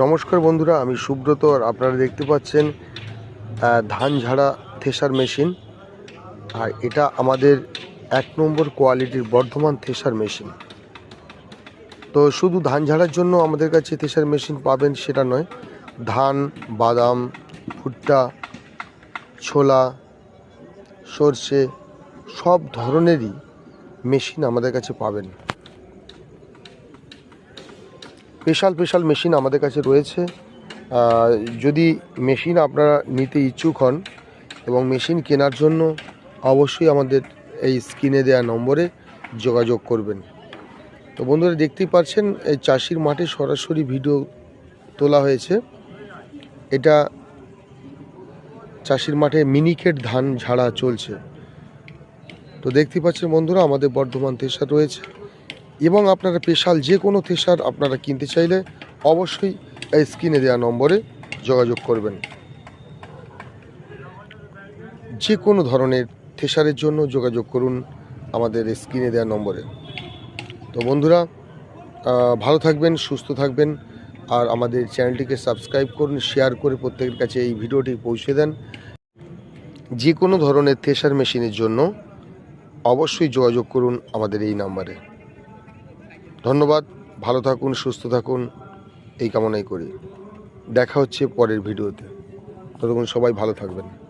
নমস্কার বন্ধুরা, আমি সুব্রত আর আপনারা দেখতে পাচ্ছেন ধান ঝাড়া থেসার মেশিন। আর এটা আমাদের এক নম্বর কোয়ালিটির বর্ধমান থেসার মেশিন। তো শুধু ধান ঝাড়ার জন্য আমাদের কাছে থেসার মেশিন পাবেন সেটা নয়। ধান, বাদাম, ভুট্টা, ছোলা, সর্ষে, সব ধরনেরই মেশিন আমাদের কাছে পাবেন। স্পেশাল স্পেশাল মেশিন আমাদের কাছে রয়েছে। যদি মেশিন আপনারা নিতে ইচ্ছুক হন এবং মেশিন কেনার জন্য, অবশ্যই আমাদের এই স্ক্রিনে দেওয়া নম্বরে যোগাযোগ করবেন। তো বন্ধুরা, দেখতেই পাচ্ছেন, এই চাষির মাঠে সরাসরি ভিডিও তোলা হয়েছে। এটা চাষির মাঠে মিনিকেট ধান ঝাড়া চলছে। তো দেখতেই পাচ্ছেন বন্ধুরা, আমাদের বর্ধমান থেসার রয়েছে। এবং আপনারা স্পেশাল যে কোনো থেসার আপনারা কিনতে চাইলে অবশ্যই এই স্ক্রিনে দেওয়া নম্বরে যোগাযোগ করবেন। যে কোনো ধরনের থেসারের জন্য যোগাযোগ করুন আমাদের স্ক্রিনে দেওয়া নম্বরে। তো বন্ধুরা ভালো থাকবেন, সুস্থ থাকবেন আর আমাদের চ্যানেলটিকে সাবস্ক্রাইব করুন, শেয়ার করে প্রত্যেকের কাছে এই ভিডিওটি পৌঁছে দেন। যে কোনো ধরনের থেসার মেশিনের জন্য অবশ্যই যোগাযোগ করুন আমাদের এই নাম্বারে। ধন্যবাদ, ভালো থাকুন, সুস্থ থাকুন, এই কামনাই করি। দেখা হচ্ছে পরের ভিডিওতে। ততক্ষণ সবাই ভালো থাকবেন।